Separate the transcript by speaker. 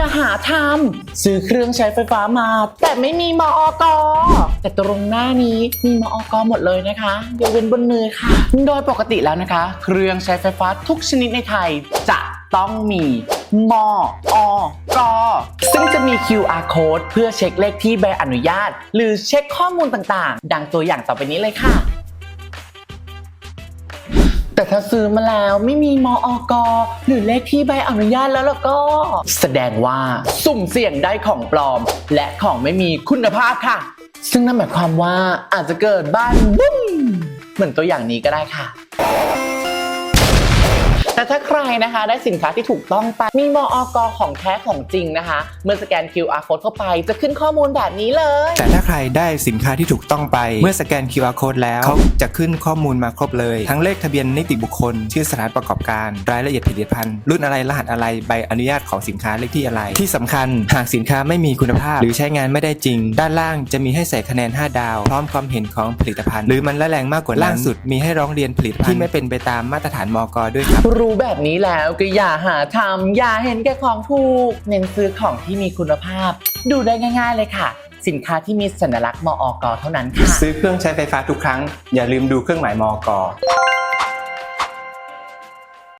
Speaker 1: อย่าหาทำซื้อเครื่องใช้ไฟฟ้ามา แต่ไม่มีมอกแต่ตรงหน้านี้มีมอกหมดเลยนะคะยกเว้นบนมือค่ะ โดยปกติแล้วนะคะ เครื่องใช้ไฟฟ้าทุกชนิดในไทยจะต้องมีมอกซึ่งจะมี QR code เพื่อเช็คเลขที่ใบอนุญาต หรือเช็คข้อมูลต่างๆ ดังตัวอย่างต่อไปนี้เลยค่ะ แต่ถ้าซื้อมาแล้วไม่มีมอกหรือเลขที่ใบอนุญาตแล้วแล้วก็ แสดงว่าสุ่มเสี่ยงได้ของปลอม และของไม่มีคุณภาพค่ะ ซึ่งนั่นหมายความว่าอาจจะเกิดบ้านบุ้มเหมือนตัวอย่างนี้ก็ได้ค่ะ แต่ถ้าใครนะคะได้สินค้าที่ถูกต้องไป มีมออกของแท้ของจริงนะคะ เมื่อสแกน QR code เข้าไปจะขึ้นข้อมูลแบบนี้เลย
Speaker 2: แต่ถ้าใครได้สินค้าที่ถูกต้องไป เมื่อสแกน QR code แล้วเขาจะขึ้นข้อมูลมาครบเลย ทั้งเลขทะเบียนนิติบุคคล ชื่อสถานประกอบการ รายละเอียดผลิตภัณฑ์ รุ่นอะไรรหัสอะไรใบอนุญาตของสินค้าเลขที่อะไร ที่สำคัญหากสินค้าไม่มีคุณภาพ หรือใช้งานไม่ได้จริง ด้านล่างจะมีให้ใส่คะแนน 5 ดาว พร้อมความเห็นของผลิตภัณฑ์ หรือมันละแรงมากกว่านั้นล่างสุดมีให้ร้องเรียนผลิตภัณฑ์ที่ไม่เป็นไปตามมาตรฐานมกด้วยครับ
Speaker 1: รู้แบบนี้แล้วก็อย่าหาทำอย่าเห็นแก่ของถูก เน้นซื้อของที่มีคุณภาพ ดูได้ง่าย ๆ เลยค่ะ สินค้าที่มีสัญลักษณ์มอกเท่านั้นค่ะ
Speaker 2: ซื้อเครื่องใช้ไฟฟ้าทุกครั้ง อย่าลืมดูเครื่องหมายมอก